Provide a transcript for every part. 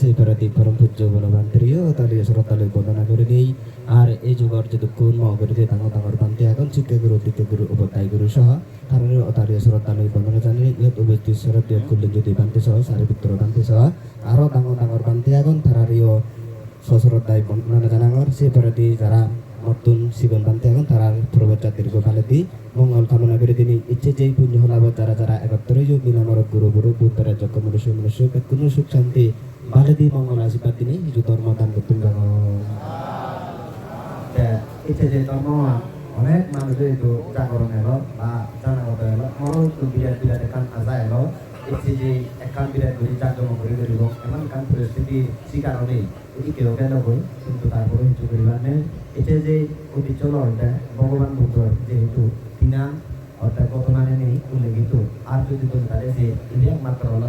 সেই পারাতি পরম পূজ্য বলবান প্রিয় তালি শ্রোতালে বন্দনা করে নেই। আর এই যুগর যদি কোন মহগরিতে তাঙ্গ তাঙ্গর পান্তি এখন চিত্তে গুরু দ্বিতীয় গুরু উপাধ্যায় গুরু সহ তারের অতারিয় শ্রোতালে বন্দনা জানিয়ে ইয়াত উপস্থিত শরতীয় কুল্লিন জ্যোতি পান্তি সহ, সারি পুত্র পান্তি সহ, আরও তাঙ্গ তাঙ্গর পান্তি এখন তারারিও সশ্রদ্ধায় বন্দনা জানাঙর। সেই পারাতি যারা নতুন জীবন বানতে এখন তারা প্রবচার দীর্ঘ ফালেতি মঙ্গল কামনা করে তিনি ইচ্ছে যেই পুণ্য হলাব যারা যারা একত্রে যোগ মিলামর গুরু গুরু বুদ্ধরা যজ্ঞ মনুষ্য মনুষ্য কোনো সুখ শান্তি বালেদি মঙ্গল আশীর্বাদ তিনি, হিজু ধর্ম দান করতুন ইচ্ছে যে ধর্ম, অনেক মানুষ itu জাগরণ এলো বা জানাগত এলো মরো তো বিরাট বিরাট এখান আজা এলো যে এখান বিরাট করে জাগরণ করে ধরিব এমন কান পরিস্থিতি শিকার নেই এটি কেউ কেন বই কিন্তু তারপরে কিছু করিবার নেই এটা যে অতি চলো এটা ভগবান বুদ্ধ যেহেতু তিনা অর্থাৎ বর্তমানে নেই উল্লেখিত আর যদি তুমি তাদের যে ইনি একমাত্র হলো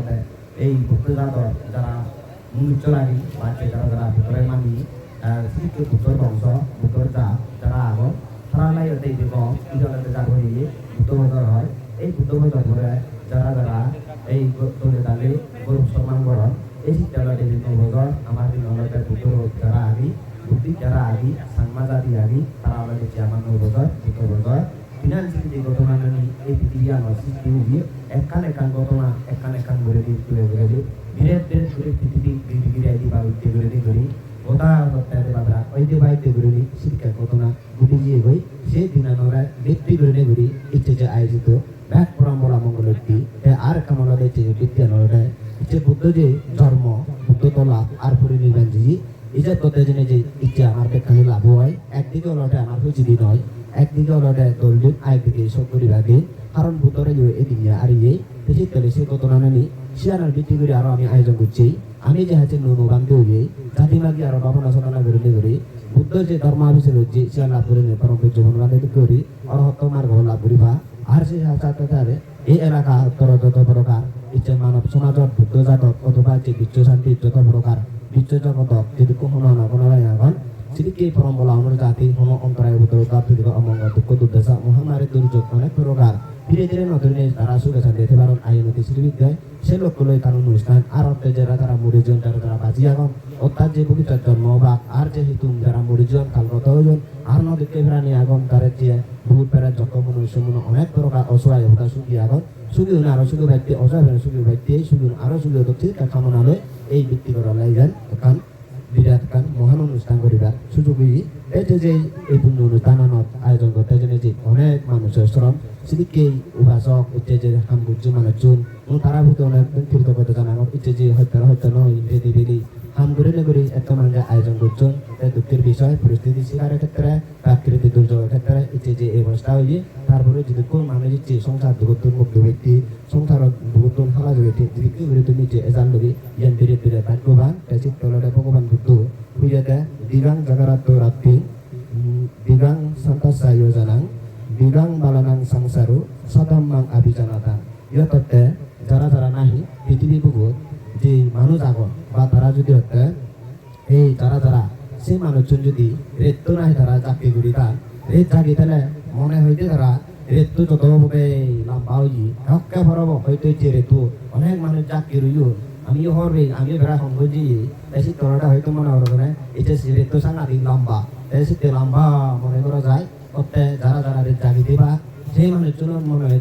এই ভক্ত জাতক যারা মুচরানি বা যারা যারা ভিতরে মানি শিক্ষিত বুদ্ধর বংশ বুদ্ধর জাত যারা আগত তারা নাই ওতে দিব ইজনতে যা হই বুদ্ধ বদর হয় এই বুদ্ধ বদর ধরে যারা যারা এই তোলে দালে গরু সম্মান করন এই বিভিন্ন বদর আমার অলতে বুদ্ধ যারা আদি বুদ্ধি যারা আদি সাংমাজাদি আদি তারা অলতে চেয়ারমান বদর বুদ্ধ বদর ফিনান্সিয়াল যে ঘটনা নানি এই পৃথিবী আমার সৃষ্টি একান একান ঘটনা একান একান করে দিই তুলে করে বিরাট বিরাট করে পৃথিবী গিরি গিরাই দিবা উঠতে করে দিই বাইতে করে নি শিক্ষা ঘটনা বুদ্ধি যে হই সে দিনানোরা ব্যক্তি করে করি ইচ্ছে যে আয়োজিত ব্যাক পরম্পরা মঙ্গলটি আর কামলা দিচ্ছে যে বিদ্যা নয় ইচ্ছে বুদ্ধ যে ধর্ম বুদ্ধ লাভ আর পরিনির্বাণ যে তোতে জেনে যে ইচ্ছে আমার পেখানে লাভ হয় একদিকে হলটে আমার হুচিদি নয় একদিকে হলটে দলদিন আরেকদিকে সব পরিবাগে কারণ বুদ্ধরে যে এদিকে আর ইয়ে বেশি তেলে সে কত নানি শিয়ানার ভিত্তি করে আরও আমি আয়োজন করছি। আমি যে হাতে নুনু বান্ধে হইয়ে, জাতি মাগি আরও ভাবনা সদনা বিরোধী করি। বুদ্ধ যে ধর্মাভিষেক হচ্ছে সে লাভ করে নেই, পরম জীবন বান্ধে করি। অরহত মার্গ লাভ করিবা আর সে সাথে এই এলাকা উত্তর যত প্রকার, ইচ্ছে মানব সমাজত, বুদ্ধ জাতক অথবা যে বিশ্ব শান্তি যত প্রকার বিশ্ব জগতক, যদি কোনো না কোনো এখন sedikit perombola অনুর জাতি হম অন্তরায় ভূত কার্তিক অমঙ্গ দুঃখ দুর্দশা মহামারী দুর্যোগ অনেক প্রকার ধীরে ধীরে নতুন তারা সুখে শান্তি দিতে পারেন আইনতি শ্রীবিদ্যায় সে লক্ষ্য লই কারণ অনুষ্ঠান আর অর্থে যারা তারা মরিজন তারা তারা বাজি আগম অর্থাৎ যে বগিচার জন্ম বা আর যে হিতুম যারা মরিজন কালগত হইজন আর নদীকে প্রাণী আগম তারা যে বহুত পেরা যজ্ঞ মনুষ্য মন অনেক প্রকার অসহায় হতা সুখী আগম সুখী হলে আরও সুখী ব্যক্তি অসহায় সুখী ব্যক্তি সুখী আরও সুখী হতো ঠিক কামনা লয় এই ব্যক্তি করা লাইজান এখন বিরাট কান মহান অনুষ্ঠান করিবার সুযোগ এই যে এই পুণ্য অনুষ্ঠানত আয়োজন করতে জন্য যে অনেক মানুষের শ্রম সেদিকে উপাসক ইচ্ছে যে হামগুজ্জু মানুষজন তারা ভিতরে অনেক কৃতজ্ঞতা জানানো ইচ্ছে যে হত্যা হত্যা নয় বেদি বেদি হাম করে নগরী এত মানুষ আয়োজন করছেন তাই দুঃখের বিষয় পরিস্থিতি শিকারের ক্ষেত্রে প্রাকৃতিক দুর্যোগের ক্ষেত্রে ইচ্ছে যে এই অবস্থা হইয়ে তারপরে যদি কোন মানুষ ইচ্ছে সংসার দুগতুন মুক্ত ব্যক্তি সংসার দুগতুন হালা যোগেতে যদি কেউ বিরত নিচে এজান লগে ইয়ান বিরে বিরে ভাগ্যবান তাই চিত্তলতে ভগবান বুদ্ধ পূজাতে দিগাং জাগারাত্ম রাত্রি দিগাং সন্তসা যোজনাং দিগাং বালানাং সংসারু সদম্মাং আভিজানাতাং ইয়ততে যারা যারা নাহি পৃথিবী বুকুত যে মানুষ আগন বা তারা যদি হতে এই যারা যারা সেই মানুষজন যদি রেত্ত নাই তারা চাকরি করি তার রেত জাগি তাহলে মনে হইতে তারা রেত্তু যত হবে লম্বা হই হকে ভরব হয়তো যে রেতু অনেক মানুষ চাকরি রইও আমি হরবে আমি বেড়া সংগজি এসে তোরাটা হয়তো মনে হলো না এটা সে রেত্তু সাংঘাতিক লম্বা এসে লম্বা মনে করা যায় ওতে যারা যারা রেত জাগি দিবা, সেই মানুষজন মনে হয়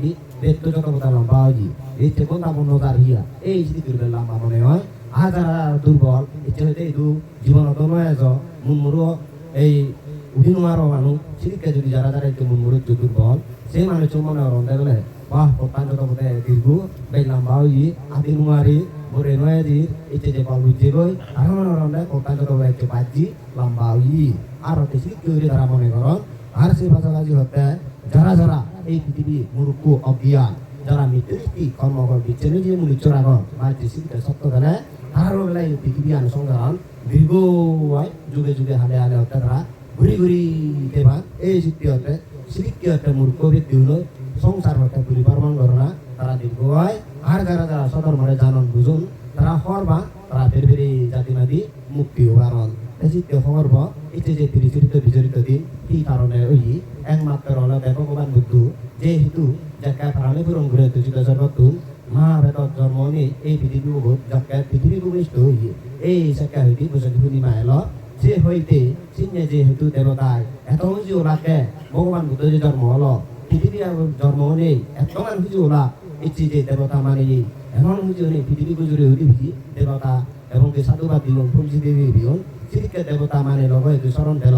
যত কথা লম্বা হই এই কোন মনে তার হিয়া। এই যদি দুর্বল লম্বা মনে হয় আর যারা দুর্বল ইচ্ছে হইতে এইটো জীৱনত নয় এজ মুনমুৰু এই নোৱাৰো মানুহ চিৰিকে যদি যারা যারা একটু মুনমুৰুত যদি দুৰ্বল সেই মানুহ মনে ৰন্ধে গ'লে বাহ পতান যত বোধে দীৰ্ঘ বে লম্বা হই আদি নোৱাৰি বরে নয় দি ইচ্ছে যে বল বুঝে গই, আর মনে যত বোধে একটু বাজি লম্বা হই আর হতে হইলে তারা মনে করন, আর সেই পাশাপাশি হতে যারা যারা এই পৃথিবী মূর্খ অজ্ঞান যারা মৃত্যুষ্টি কর্মকর বিচ্ছেন্ন যে মুলি চোরাগন বা যে সত্য গেলে তারও বেলায় পৃথিবী অনুসন্ধান দীর্ঘ যুগে যুগে হালে হালে তারা ঘুরি ঘুরি দেবা, এই সিদ্ধি হতে সিদ্ধি হতে মূর্খ ব্যক্তি হলো, সংসার ঘুরি পারমান না, তারা দীর্ঘ হয় আর যারা যারা সদর মনে জানন বুঝুন, তারা হর বা, তারা ফের ফেরি জাতি মাদি মুক্তি হবারণ সিদ্ধি হওয়ার পর ইচ্ছে যে তিরিচরিত বিচরিত দিন কি কারণে ওই একমাত্র হলো বুদ্ধ যেহেতু যাকে প্রাণী পূরণ করে তুই সর্বতুন মহাভারত জন্ম নিয়ে এই পৃথিবী বহুত যাকে পৃথিবী ভূমিষ্ঠ হইয়ে এই সাকা হইতে বুঝাকে পূর্ণিমা এলো সে হইতে সিনে যে হেতু দেবতায় এত হুজু ওলাকে ভগবান বুদ্ধ যে জন্ম হলো, পৃথিবী জন্ম নেই এত মান হুজু ওলা, ইচ্ছি যে দেবতা মানে এমন হুজু নেই পৃথিবী গুজুরে হইতে বুঝি দেবতা এবং যে সাধুবাদ দিবন ফুলসি দেবী দিবন সিরিকে দেবতা মানে লগ একটু স্মরণ দিল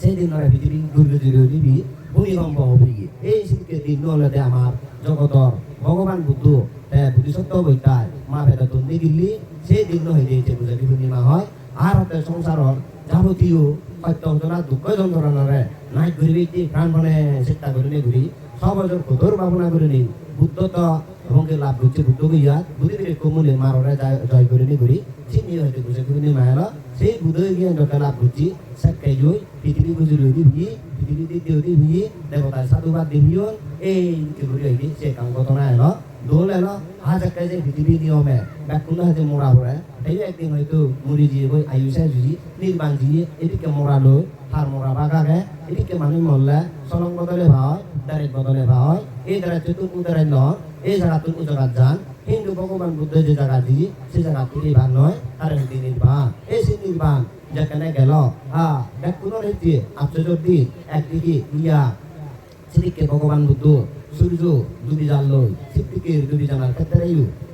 সেদিন নয় পৃথিবী দুর্গে দিবি ভূমিকম্প হবি এই সিরিকে দিন নহলে আমার জগতর ভগবান বুদ্ধ। তে বুদ্ধিসত্ত্ব বৈতায় মা বেদা তন্দি দিল্লি, সেই দিন যে বুঝালি পূর্ণিমা হয়। আর হতে সংসারর যাবতীয় সত্য দুঃখ যন্ত্রণারে নাই ঘুরবি প্রাণপণে চেষ্টা করে নি ঘুরি সব কঠোর ভাবনা করে নি বুদ্ধ তো এবং লাভ করছে বুদ্ধ গিয়া বুদ্ধি কমুলে মাররে জয় করে নি ঘুরি চিনি হয়তো বুঝে করে মায়ের। সেই বুদ্ধ গিয়া যত লাভ করছি সাক্ষাই জয়। পৃথিবী গুজুরি হইতে ভিয়ে পৃথিবী দিতে হইতে ভিয়ে দেবতার সাধুবাদ দেবিও এই ঘুরি হইতে সে কাম ঘটনা এলো। দোল এলো। আজ একটা যে পৃথিবী নিয়মে ব্যাকুণ্ড হাতে মোড়া পড়ে এই একদিন হয়তো মুড়ি দিয়ে বই আয়ুষে জুজি নির্বাণ দিয়ে এদিকে মোড়া লই। হার মোড়া বাগাগে এদিকে মানুষ মরলে সলং বদলে ভাই ডাইরেক্ট বদলে ভাই। এই দ্বারা চতুর্থ দ্বারা নয়, এই জায়গা তুমি জায়গা যান, হিন্দু ভগবান বুদ্ধ যে জায়গা দি সে জায়গা নির্বাণ নয়, তার একটি নির্বাণ। এই সে নির্বাণ যেখানে গেল হ্যাঁ ব্যাকুণ্ড হইতে আশ্চর্য দিন একদিকে ইয়া, সেদিকে ভগবান বুদ্ধ, সূর্য ডুবি জানলো শিবটিকে ডুবি জানার ক্ষেত্রে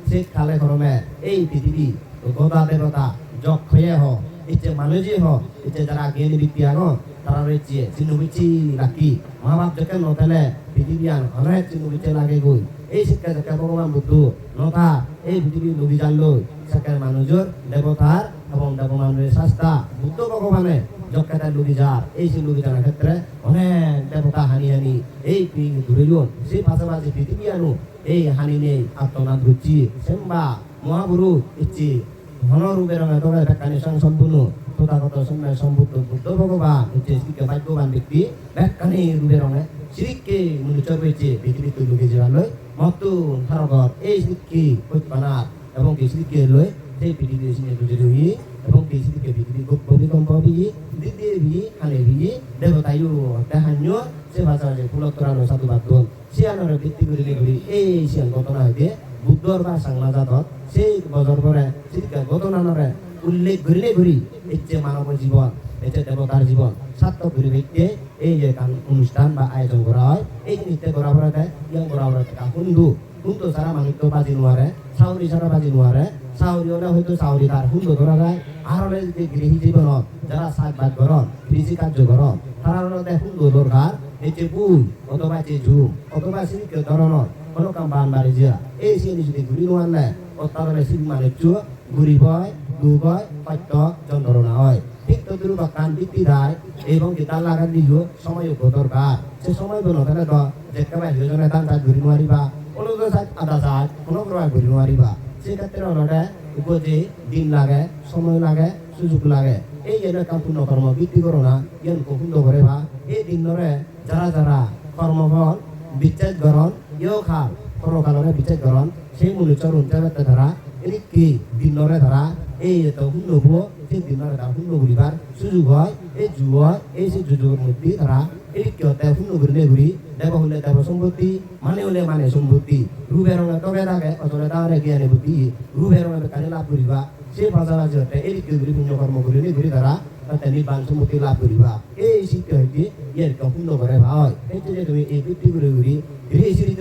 সে কালে গরমে এই পৃথিবী, গদা দেবতা যক হয়ে হ ইচ্ছে মানুষই হ ইচ্ছে যারা জ্ঞানী বিদ্যা হ তারা রয়েছে চিহ্ন বিচি রাখি। মা বাপ যখন নতেলে পৃথিবী আন অনেক বিচে লাগে গই এই শিক্ষা শিক্ষা ভগবান বুদ্ধ নথা, এই পৃথিবী ডুবি জানলো, সেখানে মানুষের দেবতার এবং দেবমানের শাস্তা বুদ্ধ ভগবানে যক্ষাটা লুবি যার এই যে লুবি জানার ক্ষেত্রে অনেক দেবতা হানি হানি এই ধরে ধরিল সেই পাশাপাশি পৃথিবী আনু এই হানি নেই আত্মনাথ ঘুরছি সেম্বা মহাগুরু ইচ্ছি ঘনরূপের তবে ব্যাখ্যানি সম্পূর্ণ তথাগত সময় সম্বুদ্ধ বুদ্ধ ভগবান হচ্ছে শ্রীকে ভাগ্যবান ব্যক্তি ব্যাখ্যানি রূপের রঙে শ্রীকে মনুচর রয়েছে পৃথিবীতে লুকে যাওয়ালৈ মতো ভারতর এই শ্রীকে ঐক্যনাথ এবং কি শ্রীকে লয় সেই পৃথিবী সিনে গুজরি হুই এবং কি শ্রীকে পৃথিবী ভূমিকম্প বিয়ে দ্বিতীয় বিয়ে হানে বিয়ে দেবতায়ু দেহান্য সে ভাষা যে ফুলত্তরানো সাধুবাদ দল সে আনার ভিত্তি করে এই সিয়ান ঘটনা হইতে বুদ্ধর সাংলা জাতত সেই পরে শ্রীকে ঘটনানরে উল্লেখ করিলে ঘুরি ইচ্ছে মানব জীবন এতে দেবতার জীবন সার্থক ঘুরি ব্যক্তি এই যে অনুষ্ঠান বা আয়োজন করা হয়, এই জিনিসটা করা পরে ইয়াং করা পরে হুন্দু হুন্দু সারা মানুষ তো বাজি নোয়ারে চাউরি সারা বাজি নোয়ারে চাউরি হলে হয়তো চাউরি তার হুন্দু ধরা যায়। আর যে গৃহী জীবনত যারা সাত বাদ করন কৃষি কার্য করন তারা হুন্দু দরকার যে বুই, অথবা যে ঝুম, অথবা সিনিকে ধরনের কোনো কাম বান বাড়ি যা এই সিনি যদি ঘুরি নোয়ান নাই অত্যাচারে সিন মানে চুয়া ঘুরি বয় দুবয় সত্য যন্ত্রণা হয় ঠিক তদ্রুপ কান বৃদ্ধি দেয় এবং কিতা লাগান দিও সময় দরকার সে সময় বলো তাহলে তো যেখানে যোজনা দান তাত ঘুরি নোৱাৰিবা কোনো তো সাত আধা সাত কোনো প্রকার ঘুরি নোৱাৰিবা সেই ক্ষেত্রে অলরে উপজে দিন লাগে সময় লাগে সুযোগ লাগে এই যে কাম পূর্ণ কর্ম বৃদ্ধি করো না ইয়ান সুন্দর করে বা এই দিনরে যারা যারা কর্মফল, বিচ্ছেদ গরণ ইয়েও খাল পরকালরে বিচ্ছেদ গরণ সেই মনুষ্যর উন্নতে ধারা এদিকে দিনরে ধারা এই তো হুন্ন বুয়ো সেই দিনরে ধারা হুন্ন বুলিবার সুযোগ হয়, এই হয়, এই সেই যুগের মধ্যে ধারা এদিকে হতে হুন্ন ঘুরিলে ঘুরি দেব হলে দেব সম্পত্তি মানে হলে মানে সম্পত্তি রূপের রঙে তবে থাকে অচলে তাহলে জ্ঞানে বুদ্ধি রূপের রঙে কানে লাভ করিবা সেই পাশাপাশি হতে এদিকে ঘুরি পুণ্য কর্ম ঘুরিলে ঘুরি ধারা নির্বাণ সম্পত্তি লাভ করিবা। এই শিক্ষা হইতে ইয়ার পূর্ণ করে ভাই। এই যে তুমি এই বৃত্তি ঘুরে ঘুরে সিঁড়ি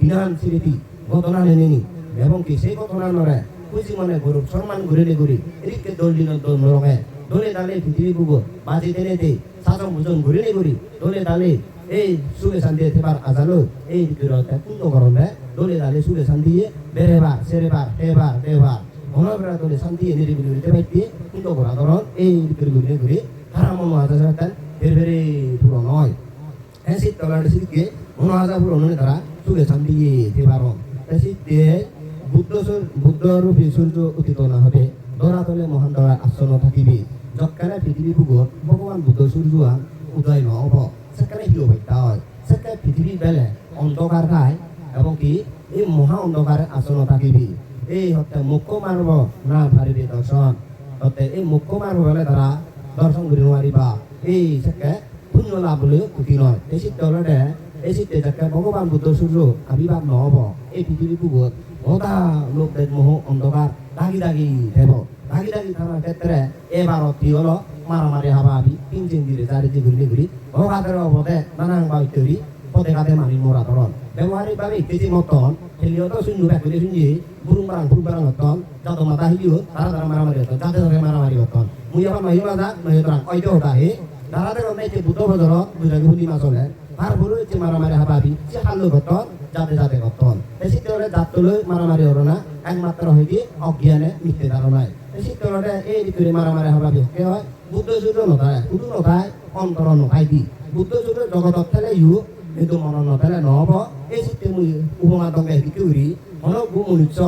বিধান সিঁড়িটি ঘটনা নেনি এবং কি সেই ঘটনা নরে খুশি মনে গরু সম্মান ঘুরে ঘুরি এদিকে দল দিন দল নরঙে দলে দালে পৃথিবী বুবো, বাজি তেনে দে সাজন ভোজন ঘুরে ঘুরি দলে দালে এই সুখে শান্তি থেবার আজালো, এই দিকে পূর্ণ করমে দলে দালে সুখে শান্তি বেরেবার সেরেবার হেবার দেবার অনবরা দলে শান্তি নিরিবিলি হইতে পাইতে পূর্ণ করা ধরন এই দিকে ঘুরে ঘুরি হারা মন হাজার হাজার বের বেরে পুরো নয়। হ্যাঁ শীত তলার শীতকে মন হাজার পুরো নয়, তারা সুখে শান্তি থেবারন শীতে বুদ্ধ বুদ্ধ রূপী সূর্য উদিত না হবে। দরাতলে মহান দরা আসন থাকিবি। যৎকারে পৃথিবী ভূগত ভগবান বুদ্ধ সূর্য উদয় নহব সেখানে হিও হত্যা হয়। সেখানে পৃথিবী বেলে অন্ধকার খায় এবং কি এই মহা অন্ধকারে আসন থাকিবি। এই হতে মুখ্য মানব না পারিবি দর্শন। হতে এই মুখ্য মানব হলে তারা দর্শন কৰি নোৱাৰিবা। এই চাকে পুণ্য লাভ হ'লেও সুখী নহয় এই চিত্ত হ'লে এই চিত্তে যাকে ভগৱান বুদ্ধ সূৰ্য আবিৰ্ভাৱ নহ'ব। এই পৃথিৱী বুকত অগা লোক দেশ মোহ অন্ধকাৰ দাগি দাগি দেব ভাগিদারি থানার ক্ষেত্রে এবার অতি হলো মারামারি হাবাহাবি পিঞ্চিন দিরে চারিদি ঘুরি ঘুরি ভগাদের অবদে নানান বাই তৈরি পদে কাদে মারি মোরা ধরন। ব্যবহারিকভাবে ইত্যাদি মতন খেলিও তো শূন্য ব্যাকুলি শুনছি বুরুং বারাং বুরুং বারাং হতন যত মাথা হিলিও তারা তারা মারামারি হতন যাতে তাদের মারামারি হতন মুই এখন নহি মাজা নহি তরাং অইতে হতা হে তারা নাই যে বুদ্ধ বজর বুঝাকে হুলি মাছলে তারপরে হচ্ছে মারামারি হাবাবি যে হাল্লু ঘটন যাতে যাতে ঘটন বেশি তেলে জাত তুলে মারামারি হলো না, একমাত্র হয়ে গিয়ে অজ্ঞানে মিথ্যে ধারণায় বেশি তেলে এই ঋতুরে মারামারি হাবাবি হকে হয়, বুদ্ধ যুদ্ধ নথায় উদু নথায় অন্তর নথায় দি। বুদ্ধ যুদ্ধ জগতত থেলে ইউ মন নথেলে নহব এই চিত্তে মুই উপমা দংগে শিকি উৰি মন গু মনুষ্য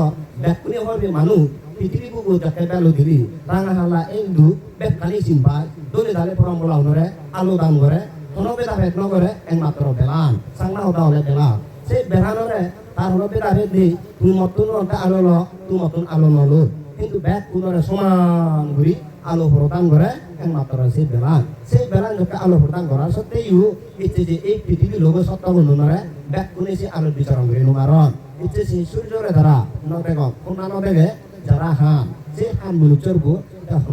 বেকুনি হবি মানুহ পৃথিৱী বুকু যাকে বেলো দিলি ৰাঙা হালা এন্দু বেকালি চিন পায় দলে দালে পৰম বলা হুনৰে আলু দাম কৰে কোনো বেদা ভেদ নকৰে একমাত্ৰ বেলান চাংনা হতা হলে বেলা সেই বেলানৰে তাৰ হলে বেদা ভেদ দি তুই মতুন নতে আলো ল তুই মতুন আলো নলো কিন্তু বেগ কোনৰে সমান ঘূৰি আলো ভৰতান কৰে, একমাত্ৰ সেই বেলান সেই বেলান যাকে আলো ভৰতান কৰাৰ সত্ত্বেও ইচ্ছে যে এই পৃথিৱী লোক সত্য বন্ধুনৰে বেগ কোনে সে আলো বিচাৰণ কৰি নোমাৰণ ইচ্ছে সে সূৰ্যৰে দ্বাৰা নদেগ কোনা নদেগে যারা হান সে হান মনুষ্যর গো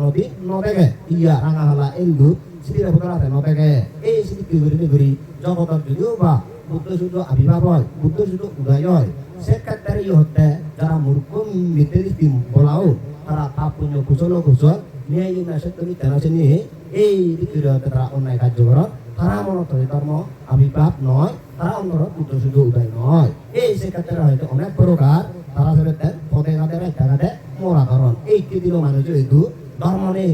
নদী নদেগে, ইয়া রাঙা হালা এলগু সিদিরে ভোটারাতে নদেগে। এই কি করি করি জগতর যদিও বা বুদ্ধ সূর্য আবির্ভাব হয় বুদ্ধ সূর্য উদয় হয়। সেক্ষেত্রে হতে যারা মূর্খ দিন বলাও তারা পাপ পুণ্য কুশল কুশল নিয়ে ইউ না সত্য মিথ্যা না নিয়ে এই রীতির হতে তারা অন্যায় কার্য কর তারা মনত ধর্ম আবির্ভাব নয় তারা অন্তর বুদ্ধ সূর্য উদয় নয় এই সেক্ষেত্রে হয়তো অনেক প্রকার তারা পদে গাতে রাইতা গাতে মোরা ধরন এই কি দিল মানুষ ধর্ম নেই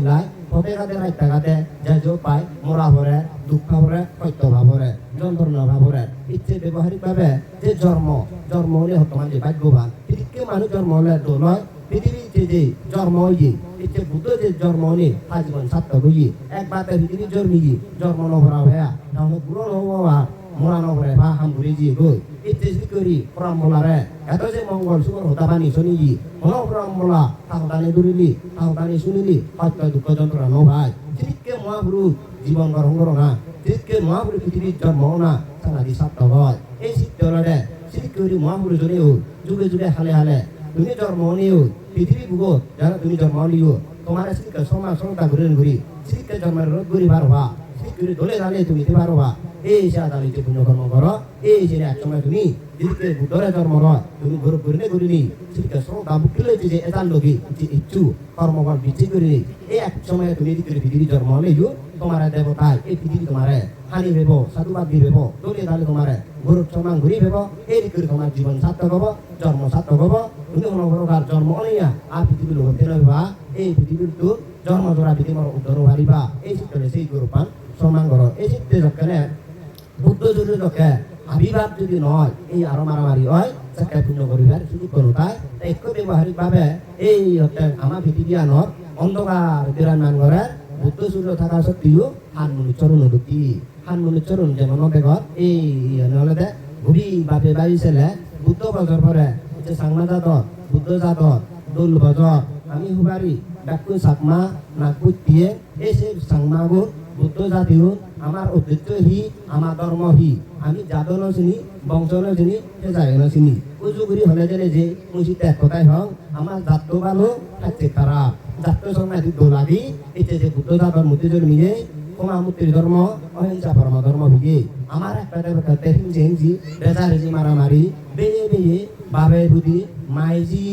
পদে গাতে রাইতা গাতে যে যো পায়, মোরা ভরে দুঃখ ভরে সত্য ভাবরে যন্ত্রণা ভাবরে ইচ্ছে ব্যবহারিক ভাবে যে জন্ম জন্ম হলে বর্তমান যে ভাগ্যবান। পৃথিবীকে মানুষ জন্ম হলে নয় পৃথিবী যে যে জন্ম হইয়ে ইচ্ছে বুদ্ধ যে জন্ম হলে আজীবন সার্থক হইয়ে একবার পৃথিবী জন্মিয়ে জন্ম নভরা হইয়া তাহলে পুরো নবা মোরা নভরে বা হাম ঘুরে দিয়ে গই ইত্যাদি করি পরম্বলারে এত যে মঙ্গল সুগর হতাবানি শুনিলি হন পরম্বলা তাহতানি দূরিলি তাহতানি শুনিলি সত্য দুঃখ যন্ত্রণা নভাই তিরিককে মহাপুরু জীবন গ্রহণ না তিরিককে মহাপুরু পৃথিবীর জন্ম না সারাদি সার্থক হয় এই সিদ্ধরে সিরিক করি মহাপুরু জনেও যুগে যুগে হালে হালে তুমি জন্ম নিও পৃথিবী ভূগো যারা তুমি জন্ম লিও তোমার সিরিকে সমাজ সংখ্যা ঘুরে ঘুরি সিরিকে জন্মের রোগ ঘুরি বার হওয়া সিরিক করি দলে দালে তুমি দিবার হওয়া এই সে আদালি যে পুণ্য কর্ম করো, এই যে এক সময় তুমি দিদিকে বুদ্ধরে জন্ম রয় তুমি ঘুরে ঘুরে ঘুরিনি সিরিকে সংখ্যা বুকিলে যে এজান লোকি যে ইচ্ছু কর্মকর বিচ্ছি করিনি এই এক সময় তুমি দিকে পৃথিবী জন্ম লিও তোমার দেবতায় এই পৃথিবী তোমারে হানি ভেব, সাধুবাদ দি ভেব, দলে দালে তোমারে গরু সমান ঘুরি ভেব, এই দিকে তোমার জীবন সার্থক হব, জন্ম সার্থক হব, তুমি কোনো প্রকার জন্ম অনিয়া, আর পৃথিবীর লোক তেল হইবা এই পৃথিবীর তো জন্ম জোড়া পৃথিবীর উত্তর হারিবা এই চিত্তরে সেই গরুপান সমান করো, এই চিত্তে যখন বুদ্ধ যদি যখন আবির্ভাব যদি নয় এই আরও মারামারি হয় তাকে পূর্ণ করিবার সুযোগ করো তাই এক ব্যবহারিক ভাবে এই আমার পৃথিবী আনর অন্ধকার বিরামান করে বুদ্ধ সূর্য থাকা সত্ত্বেও হানমুনি চরণ দুটি। হানমুনি চরণ যেমন বেগত এই নহলে ঘুরি বাপে বাড়ি ছেলে বুদ্ধ বজর পরে যে সাংমা জাতর বুদ্ধ জাতর দোল বজর আমি হুবারি ডাকু চাকমা নাকু দিয়ে এই সে সাংমাগুর বুদ্ধ জাতিও আমার ঐতিহ্য হি আমার ধর্ম হি আমি জাতন চিনি বংশ চিনি সে জায়গা চিনি। উজুগুৰি হলে যেনে যে, মুচি ত্যাগ কথাই হওক আমার জাত ভালো থাকছে খারাপ জাত সময় দোলাগি এতিয়া যে বুদ্ধ জাতর মূর্তি জন্মিয়ে কোমা মূর্তির ধর্ম অহিংসা পরম ধর্ম ভিগে আমার একটা দেবতাতে হিংসে হিংসি রেজা রেজি মারামারি বেয়ে বেয়ে বাবে বুদ্ধি মাইজি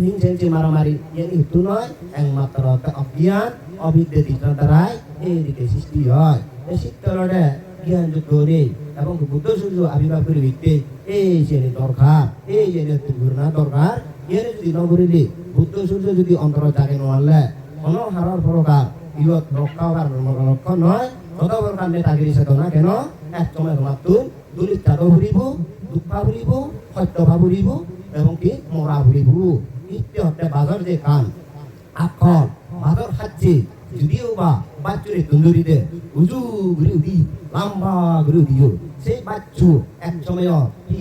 হিংসে হিংসি মারামারি ইয়ানি হিতু নয় একমাত্র অজ্ঞান অবিদ্যা দ্বারাই এই দিকে সৃষ্টি হয়। এই শীতলতে জ্ঞান করে এবং বুদ্ধ সূর্য আবির্ভাব করে ভিত্তি এই যে দরকার, এই যে ঘুরনা দরকার, এর যদি নগরিলে বুদ্ধ সূর্য যদি অন্তর জাগে নহলে অনহাৰৰ প্ৰকাৰ ইয়ত ৰক্ষা হোৱাৰ লক্ষ্য নহয় তদবৰ কাৰণে তাগিৰি চেতনা কেন, এক সময় তোমাকতো দুলিত তাতো ফুৰিব দুখা ফুৰিব সত্য ভাৱ এবং কি মৰা ফুৰিব ইত্যহতে বাজৰ যে কাম আখৰ বাজৰ সাজি যদিও বা বাচ্চুরে তন্দুরিতে উজু ঘুরে উঠি লম্বা ঘুরে উঠিও সেই বাচ্চু এক সময়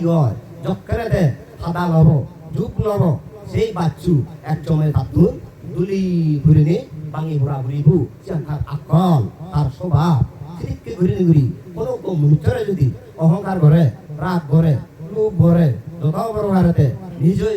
হয়? যক্ষরেতে সাদা লব, যুগ লব, সেই বাচ্চু এক সময় তাতুন দুলি ঘুরে নে বাঙি ঘোরা ঘুরিবু তার আকল, তার স্বভাব সিরিককে ঘুরি ঘুরি। কোনো মনুষ্যরে যদি অহংকার করে, রাগ করে, লোভ করে যত বড় ভারতে নিজে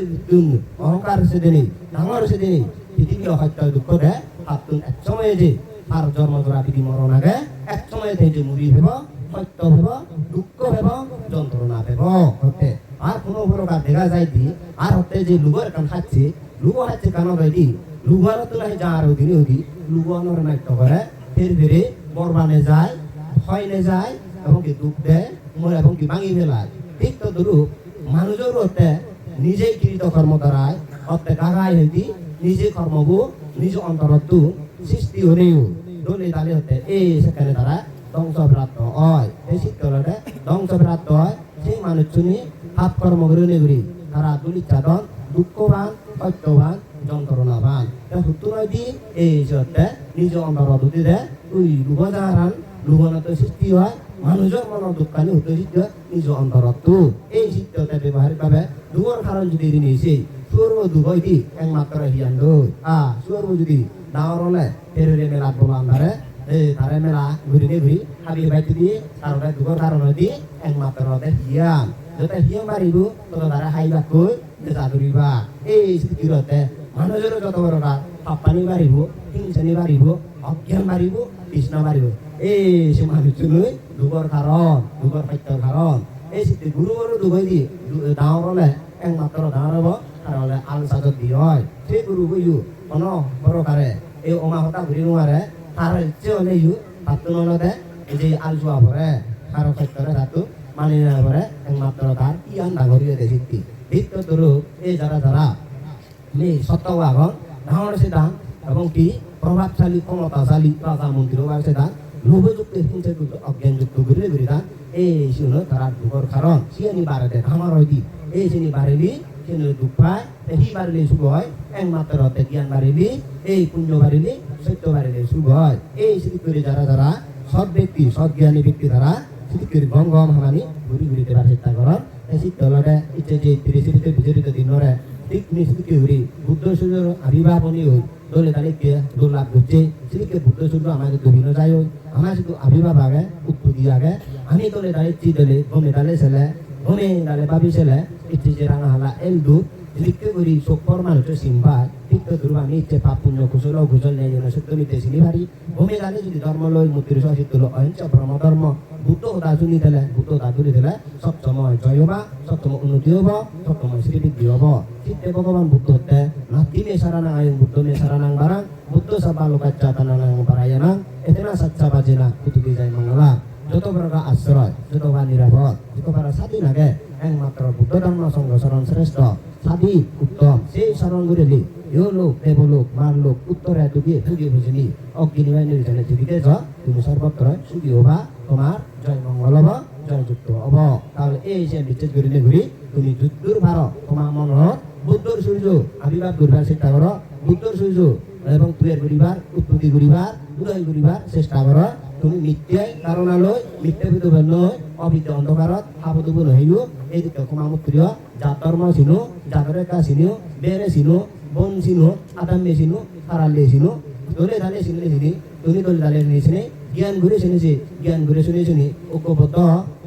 অহংকার সে দিনি ডাঙর সে দিনি পৃথিবী হত্যা দুঃখ দে হাতুন এক সময়ে যে তার জন্ম ধরা বিধি মরণ আগে। এক সময়ে যে মুড়ি ভেব, সত্য ভেব, দুঃখ ভেব যন্ত্রণা ভেব। হতে আর কোনো প্রকার দেখা যায় দি আর হতে যে লুগর কান খাচ্ছে লুগো খাচ্ছে কান দি লুগার তো নাই যা আর দিনে হদি লুগানোর নাট্য করে ফের ফেরে বরবানে যায় হয়নে যায় এবং কি দুঃখ দেয় মরে এবং কি ভাঙি ফেলায় ঠিক তো দরুপ মানুষের হতে নিজেই কৃত কর্ম দ্বারায় হতে গাগাই হইতি নিজে কর্মবু নিজ অন্তরত্ব সৃষ্টি হলেও দলে দালে হতে, এই সেখানে তারা ধ্বংসপ্রাপ্ত হয়। এই শীতকালে ধ্বংসপ্রাপ্ত হয়। সেই মানুষ শুনি পাপ কর্ম করে নেগুরি তারা দুলিচ্ছাদন দুঃখবান সত্যবান যন্ত্রণাবান হুতুরাই দি এই সত্যে নিজ অন্তর দুটি দে ওই লুগজাহারান লুগনাতে সৃষ্টি হয়। মানুষের মন দুঃখানি হতে সিদ্ধ নিজ অন্তরত্ব। এই সিদ্ধতে ব্যবহারিক ভাবে দুগর কারণ যদি নিয়েছে সুরব দুগই দি একমাত্র হিয়ান দই আ সুরব যদি হলে ফেরে মেলা বলা আন্ধারে এই তারে মেলা ঘুরি দিয়ে ঘুরি হাবি বাইতে দিয়ে তারপরে দুগর কারণ দি, একমাত্র হিয়ান যাতে হিয়ান মারিব তত তারা হাইবা কই জাদুরিবা এই স্থিতিরতে মানুষের যত বড় কাজ পাপ্পানি বাড়িব হিংসানি বাড়িব অজ্ঞান বাড়িব কৃষ্ণ বাড়িব এই সে মানুষ নই দুগর কারণ দুগর সত্যৰ কারণ এই স্থিতি গুরু গুরু দুগই দি ডাঙৰ হলে একমাত্ৰ ডাঙৰ হ'ব আৰু হলে আল চাজত দি হয়। সেই গুরু গৈও এই অমা হতা ঘূৰি নোৱাৰে। তাৰ ইচ্ছে হলে ভাতটো নলতে যে আল যোৱা পৰে। আৰু সত্যৰে ধাতু মানি না পৰে। একমাত্ৰ তাৰ ইয়ান ডাঙৰীয়া দে সিদ্ধি ভিত্ত তরুপ এই যারা যারা নি সত্যবাগন ডাঙর সেদান এবং কি প্রভাবশালী ক্ষমতাশালী রাজা মন্ত্রী বা সেদান লোভযুক্ত হিংসাযুক্ত অজ্ঞানযুক্ত ঘুরে ঘুরে দান এই শুনো তারা দুঃখর কারণ সিয়ানি বাড়াতে আমার হয়দি এই শ্রেণি বাড়িলি সেনে দুঃখ পায় হি বাড়িলে শুভ হয়। একমাত্র হতে জ্ঞান বাড়িলি, এই পুণ্য বাড়িলি, সত্য বাড়িলে শুভ হয়। এই করে যারা যারা, সৎ ব্যক্তি, সৎ জ্ঞানী ব্যক্তি দ্বারা স্মৃতি করে গম গম হামানি ঘুরি ঘুরি দেবার চেষ্টা করেন এই তলতে ইচ্ছে যে তিরিশিতে বিজড়িত দিনরে ঠিক নিশ্চিত হরি বুদ্ধ সূর্যর আবির্ভাবনী হই দলে তালিকে দুর্লাভ ঘটছে সেদিকে বুদ্ধ সূর্য আমাদের বিভিন্ন যায় আমার শুধু আবির্ভাব আগে, উৎপত্তি আগে, আমি দলে দাঁড়িয়েছি দলে, গমে দালে ছেলে গমে দালে বাবি ছেলে ইচ্ছে যে রাঙা হালা এল দু সেদিকে করি চোখর মানুষের সিম্বাই ঠিক তো ধরবো আমি ইচ্ছে পাপ পুণ্য কুশল কুশল নেই যেন সত্য নিতে চিনি পারি গমে দালে যদি ধর্ম লই মূর্তির সহিত অহিংস ব্রহ্ম ধর্ম বুদ্ধ দাজুনি দিলে বুদ্ধ দাজুনি দিলে সপ্তময় জয় হবা সপ্তম উন্নতি হব সপ্তময় শ্রীবৃদ্ধি হব চিত্তে ভগবান বুদ্ধ হতে নাতি মে সারানাং আয়ং বুদ্ধ মে সারানাং বারাং বুদ্ধ সাবা লোকাচ্চা তানানাং পারায়নাং এতেনা সাচ্চা বাজেনা কুতুকি যায় মঙ্গলা যত প্রকার আশ্রয় যত বা নিরাপদ যত পারা সাথী লাগে একমাত্র বুদ্ধ ধর্ম সঙ্গ শরণ শ্রেষ্ঠ। সাধী, উত্তম, সেই শরণ করিলি ইও লোক দেব লোক মার লোক উত্তরে দুগিয়ে দুগিয়ে বুঝিনি অগ্নিবাই নির্জনে জীবিতে য, তুমি সর্বত্র সুখী হবা। তোমার জয় মঙ্গল হব, জয় যুক্ত হব। তাহলে এই যে বিচ্ছেদ করিলে ঘুরি তুমি যুদ্ধর ভার তোমার মনত বুদ্ধর সূর্য আবির্ভাব করিবার চেষ্টা করো বুদ্ধর সূর্য এবং তুয়ের করিবার উৎপত্তি করিবার উদয় করিবার চেষ্টা করো তুমি মিথ্যাই কারণালয় মিথ্যা বিধব নয় অবিদ্য অন্ধকারত আবদ্ধ নহইও এই দিকে কুমামুখ প্রিয় জাতর্ম চিনো জাতরেকা চিনো বেরে চিনো, বন চিনো আদাম্যে চিনো সারাল্লে চিনো। দলে দালে চিনলে চিনি তুমি দলে দালে নিচিনে জ্ঞান ঘুরে শুনেছি জ্ঞান ঘুরে শুনে শুনি ঐক্যবদ্ধ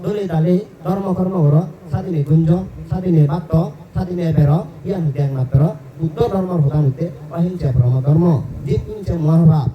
দলে দালে ধর্ম কর্ম কর স্বাধীনে গুঞ্জ স্বাধীনে বাক্য, স্বাধীনে বের জ্ঞান জ্ঞান মাত্র বুদ্ধ ধর্মর ভোগান হইতে অহিংসা ব্রহ্ম ধর্ম জীব হিংসা মহাভাব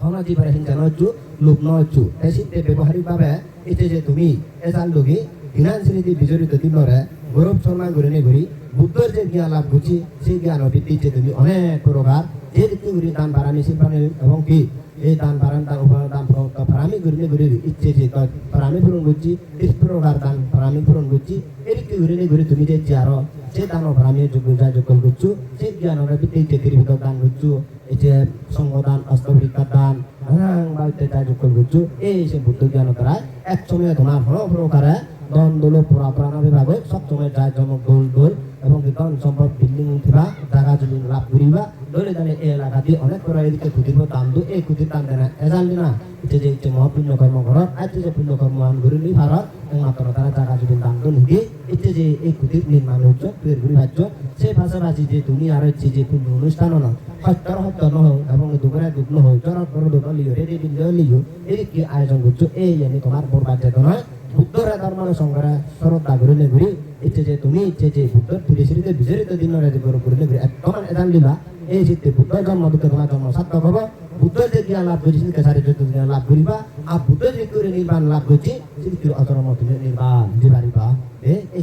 ভাবনা জীবনে হিংসা নচ্ছু লোক নচ্ছু এই শীতে ব্যবহারিকভাবে এতে যে তুমি এসাল লোকে বিধান শ্রেণীতে বিজড়িত দিনরে গৌরব সম্মান করে নে ঘুরি বুদ্ধর যে জ্ঞান লাভ করছি সেই জ্ঞান ভিত্তিতে তুমি অনেক প্রকার যে রীতি ঘুরি দান বাড়ানি শিল্পানি এবং কি, এই দান বারান দান উপায় দান প্রাণী ঘুরিনে ঘুরি ইচ্ছে যে প্রাণী পূরণ করছি তিরিশ প্রকার দান প্রাণী পূরণ করছি এই রীতি ঘুরিনে ঘুরি তুমি যে চারো সে দান প্রাণী যোগ্য যা যোগ্য করছ সেই জ্ঞানের ভিত্তিতে তিরিশ দান করছ এই যে সঙ্গদান অস্তবিকার দান হ্যাঁ বাড়িতে যা যোগ্য করছ এই সে বুদ্ধ জ্ঞান করা এক সময় তোমার হল প্রকারে দন দোল পুরা প্রাণ বিভাগে সময় যায় জম গোল গোল এবং ধন সম্পদ বিল্ডিং উঠিবা জায়গা জমি লাভ করিবা। দলে দানে এই এলাকা দিয়ে অনেক করে এদিকে খুঁটিব টান দু এই খুঁটি টান দেনা এজানলি না ইচ্ছে যে ইচ্ছে মহাপুণ্য কর্ম ঘরত আজ যে পুণ্য কর্ম আন ঘুরিলি ভারত একমাত্র তারা জায়গা জমি দান দু নিদি ইচ্ছে যে এই খুঁটির নির্মাণ হচ্ছে তুই ঘুরি ভাজ্য সেই পাশাপাশি যে আর হচ্ছে যে পুণ্য অনুষ্ঠান ন সত্যর সত্য নহ এবং দুপুরে নহ জরত বড় দুঃখ লিও রেডি লিও এই কি আয়োজন করছ এই জানি তোমার বরবাদ যেত নয় বুদ্ধরা ধর্মের সংগ্রহ শ্রদ্ধা করিলে ঘুরি, ইচ্ছে যে তুমি, ইচ্ছে যে বুদ্ধ তিরিশিতে বিজড়িত দিন রাজি করে ঘুরি। একদম এদান লিবা এই চিত্তে বুদ্ধ জন্ম, দুঃখে তোমার জন্ম সার্থক হব। বুদ্ধ যে জ্ঞান লাভ করেছি সেদিকে সারি জ্ঞান লাভ করিবা। আর বুদ্ধ যে করে নির্বাণ লাভ করছি সেদিকে অচরম তুমি নির্বাণ যে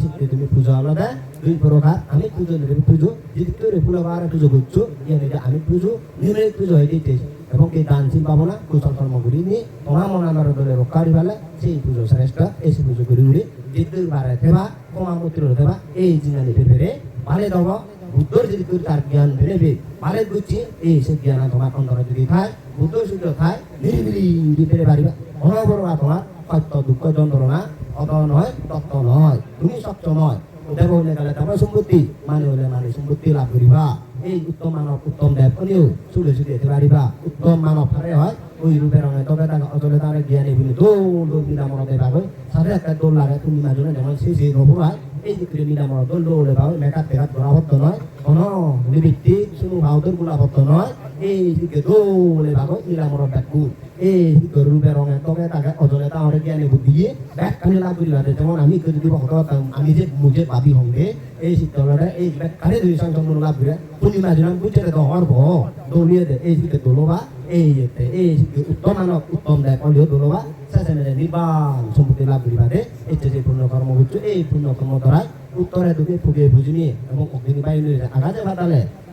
চিত্তে তুমি পুজো আলাদা, দুই প্রকার। আমি পুজো নেবে পুজো যদি করে ফুলবার পুজো করছ ইয়ে আমি পুজো নিলে পুজো হয়ে দিতে। এবং এই দান চিন পাবো না কুশল কর্মগুলি নিয়ে তোমার মনানর দলে রক্ষারি ফেলে, সেই পুজো শ্রেষ্ঠ, এই পুজো করি উড়ি। জিদ্দুর বারে দেবা কমা মূর্তির দেবা, এই জিনানি ফেরে পালে দেব। বুদ্ধর যদি তুই তার জ্ঞান ফেরেবে পালে বুঝছি, এই সে জ্ঞান তোমার অন্তর যদি খায়, বুদ্ধ শুদ্ধ খায়, নিরিবিলি ফেরে পারিবা। অনবরবা তোমার সত্য দুঃখ যন্ত্রণা অত নয় তত্ত্ব নয় তুমি সক্ষময় দেব হলে গেলে তারপর সম্পত্তি মানে হলে মানে সম্পত্তি লাভ করিবা এই উত্তম মানব উত্তম দেব কনিও চুলে চুলে যেতে পারিবা উত্তম মানব হারে হয় ওই রূপের রঙে তবে তাকে অচলে তার জ্ঞানী বলে দৌড় দৌড় নিরামর দেবা হয় সাথে একটা দৌড় লাগে তুমি মাজনে যেমন সেই সেই নবুরায় এই করে নিরামর দৌড় দৌড়ে পাবে মেকাত টেকাত গোলাবদ্ধ নয় কোন নিবৃত্তি শুনু ভাউদের গোলাবদ্ধ নয় এই দিকে দৌড়ে ভাগো নিরামর ব্যাকু এই দিকে রূপের রঙে তবে তাকে অচলে তাহলে জ্ঞানী বুদ্ধি ব্যাগ কানে লাভ করি লাগে যেমন আমি যদি ভগত আমি যে মুজে বাবি হঙ্গে এই শীতলরে এই ব্যাগ কানে দুই সংসম্পূর্ণ লাভ করে তুমি মাজনে বুঝে তো হরব দৌড়িয়ে দে এই দিকে দোলবা, এই এতে এই দিকে উত্তম মানব উত্তম দেয় অলিও দোলবা, শেষে মেলে নির্বাণ সম্পত্তি লাভ করিবা দে এই যে পূর্ণ কর্ম বুঝছ এই পূর্ণ কর্ম দ্বারাই উত্তরে দুকে ফুকে বুঝিনি এবং অগ্নি বায়ু আগাজে বাতালে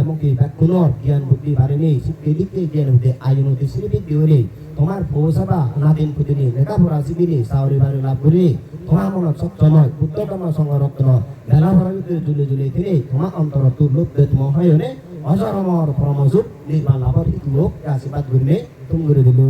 এমনকি ব্যাকুণর জ্ঞান বুদ্ধি বাড়েনি লিখতে জ্ঞান বুদ্ধি আয়ুনতি শ্রীবৃদ্ধি হলে তোমার পৌঁছাবা নাদিন পুতিনি লেখাপড়া শিবিরে সাউরি বাড়ি লাভ করি। তোমার মনত সক্ষময় বুদ্ধতম সংরক্ষণ বেলা ভরা ভিতরে জুলে জুলে ফিরে তোমার অন্তর তোর লোক তুম হয় অজরমর পরমসুখ নির্বাণ লাভর লোক আশীর্বাদ করিলে তুমি করে দিল।